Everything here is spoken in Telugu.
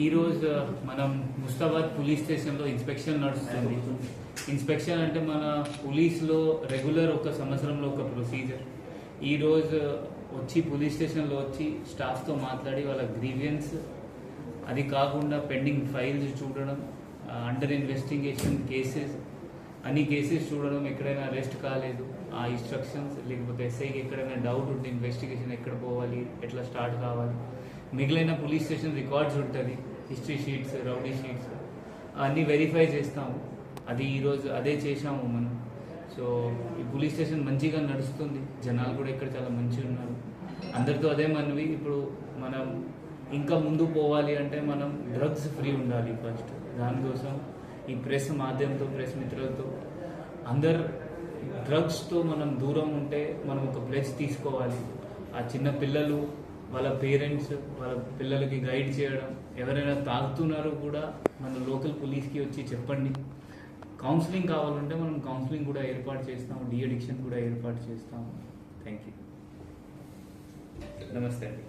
ఈరోజు మనం ముస్తాబాద్ పోలీస్ స్టేషన్లో ఇన్స్పెక్షన్ నడుస్తుంది. ఇన్స్పెక్షన్ అంటే మన పోలీస్లో రెగ్యులర్ ఒక సంవత్సరంలో ఒక ప్రొసీజర్. ఈరోజు వచ్చి పోలీస్ స్టేషన్లో వచ్చి స్టాఫ్తో మాట్లాడి వాళ్ళ గ్రీవియన్స్ అది కాకుండా పెండింగ్ ఫైల్స్ చూడడం అండర్ ఇన్వెస్టిగేషన్ కేసెస్ అన్ని కేసెస్ చూడడం ఎక్కడైనా అరెస్ట్ కాలేదు. ఆ ఇన్స్ట్రక్షన్స్ లేకపోతే ఎస్ఐకి ఎక్కడైనా డౌట్ ఉంటే ఇన్వెస్టిగేషన్ ఎక్కడ పోవాలి ఎట్లా స్టార్ట్ కావాలి మిగిలిన పోలీస్ స్టేషన్ రికార్డ్స్ ఉంటుంది హిస్టరీ షీట్స్ రౌడీ షీట్స్ అన్నీ వెరిఫై చేస్తాము. అది ఈరోజు అదే చేశాము మనం. సో ఈ పోలీస్ స్టేషన్ మంచిగా నడుస్తుంది. జనాలు కూడా ఇక్కడ చాలా మంచిగా ఉన్నారు. అందరితో అదే మనవి. ఇప్పుడు మనం ఇంకా ముందు పోవాలి అంటే మనం డ్రగ్స్ ఫ్రీ ఉండాలి ఫస్ట్. దానికోసం ఈ ప్రెస్ మాధ్యమంతో ప్రెస్ మిత్రులతో అందరు డ్రగ్స్తో మనం దూరం ఉంటే మనం ఒక ప్లేస్ తీసుకోవాలి. ఆ చిన్న పిల్లలు వాళ్ళ పేరెంట్స్ వాళ్ళ పిల్లలకి గైడ్ చేయడం ఎవరైనా తాగుతున్నారో కూడా మన లోకల్ పోలీస్కి వచ్చి చెప్పండి. కౌన్సిలింగ్ కావాలంటే మనం కౌన్సిలింగ్ కూడా ఏర్పాటు చేస్తాము డి అడిక్షన్ కూడా ఏర్పాటు చేస్తాము. థ్యాంక్ యూ నమస్తే అండి.